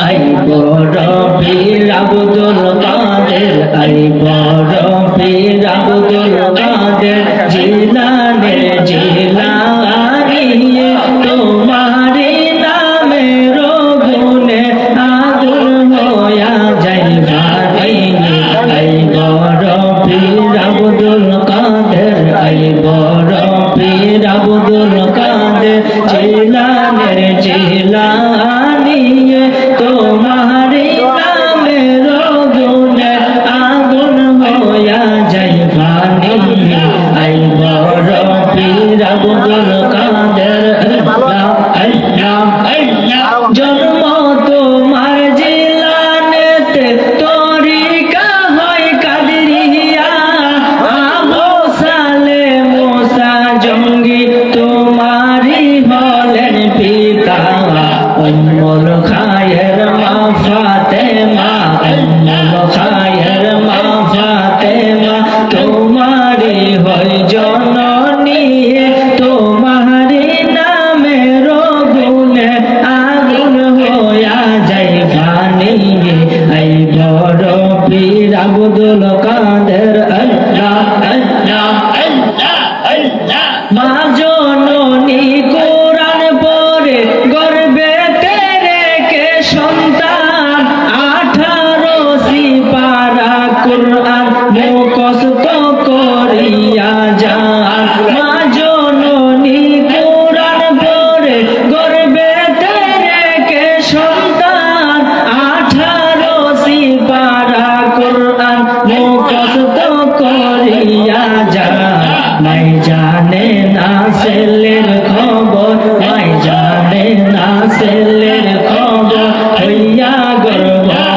I বড় পীর আব্দুল কাদের I বড় পীর আব্দুল নবী তোমারি হলেন পিতা অন্যল খায়ের মা ফাতে মা খায়ের মা ফাতে মা তোমারি হয় জননী তোমারি নামে রগুনে আগুন হইয়া যাই গানি এই বড় পীর আব্দুল কাদের আল্লাহ জানে না ছেলের খবর ভাই জানে না ছেলের খবর হইয়া গর্ব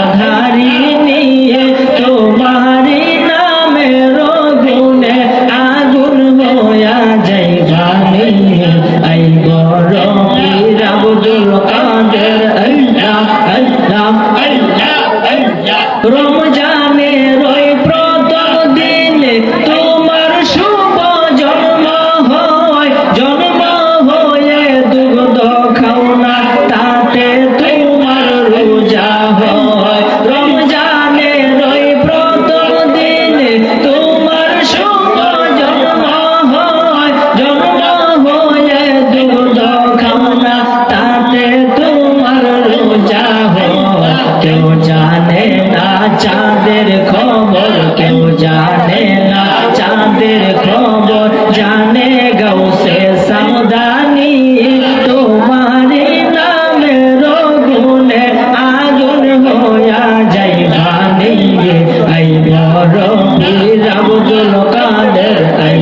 মরমে যাব গেল কাদের তাই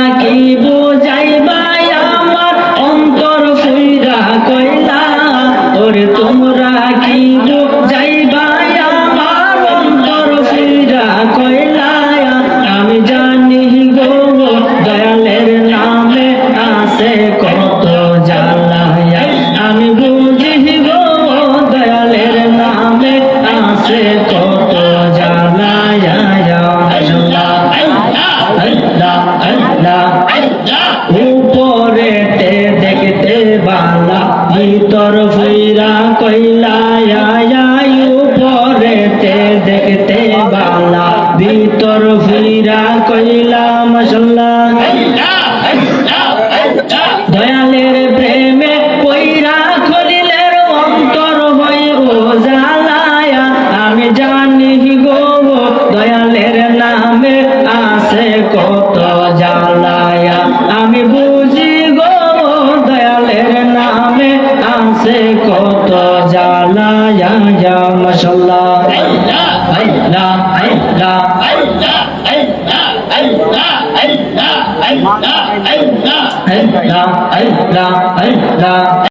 ভিতর ফুইরা কইলা উপরেতে দেখতে বালা। ভিতর ফুইরা কইলা মশাল্লাহ দয়ালের প্রেমে পইরা খলিলের অন্তর হই ও জালায়া আমি জানি গো, দয়ালের নামে আছে কত আল্লাহ আল্লাহ আল্লাহ আল্লাহ আল্লাহ